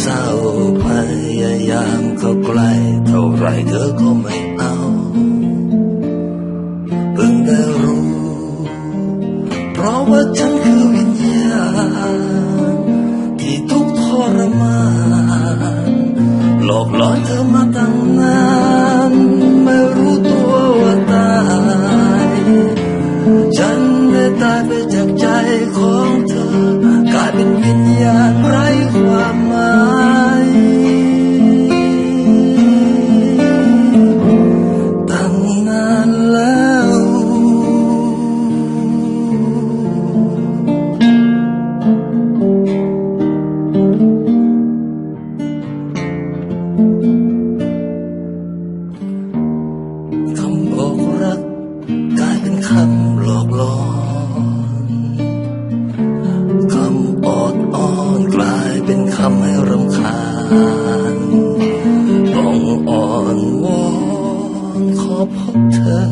เศร้าพยายามก็ไใกล้เท่าไรเธอก็ไม่เอาเพิ่งได้รู้ เพราะว่าฉันคือวิญญาณที่ทุกทรมานหลอกหลอนเธอมาตั้งนานไม่รู้ตัวว่าตายฉันได้ตายไปจากใจของเธอกลายเป็นวิญญาณไร้ำให้รำคาญต้องอ่อนวอนขอพบเธอ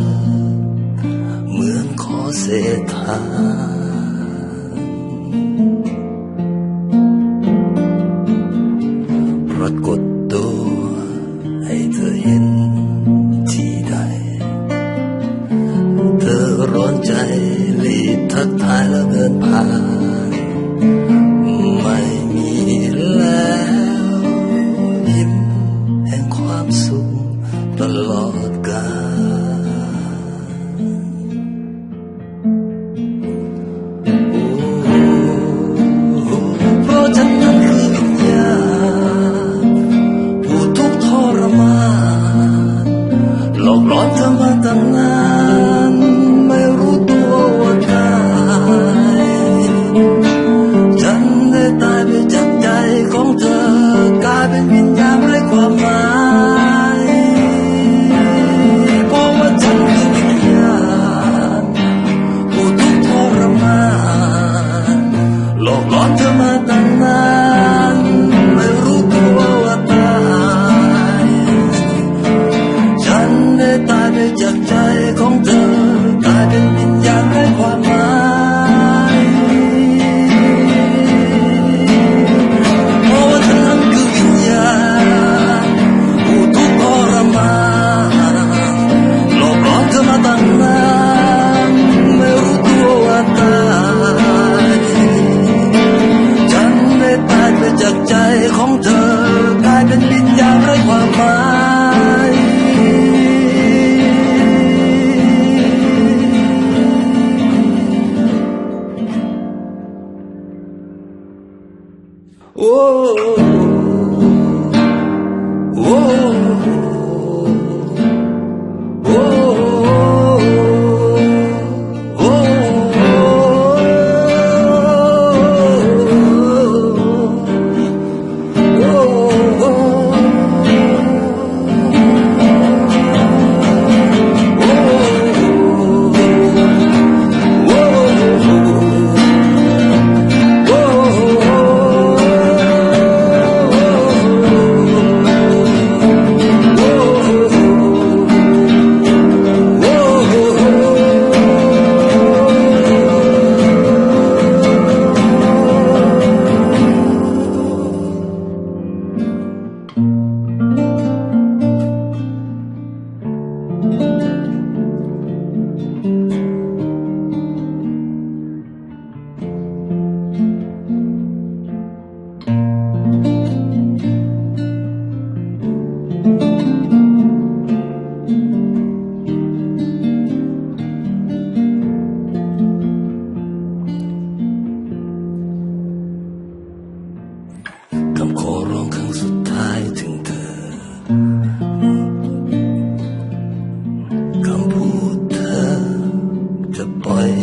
เหมือนขอเศษทาน ต oh.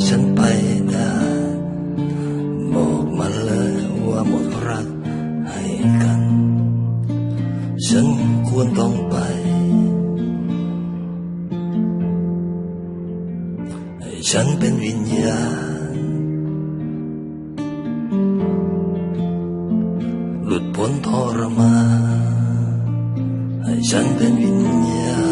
ฉันไปได้บอกมาเลยว่าหมดรักให้กัน ฉันควรต้องไป ให้ฉันเป็นวิญญาณหลุดพ้นทรมานให้ฉันเป็นวิญญาณ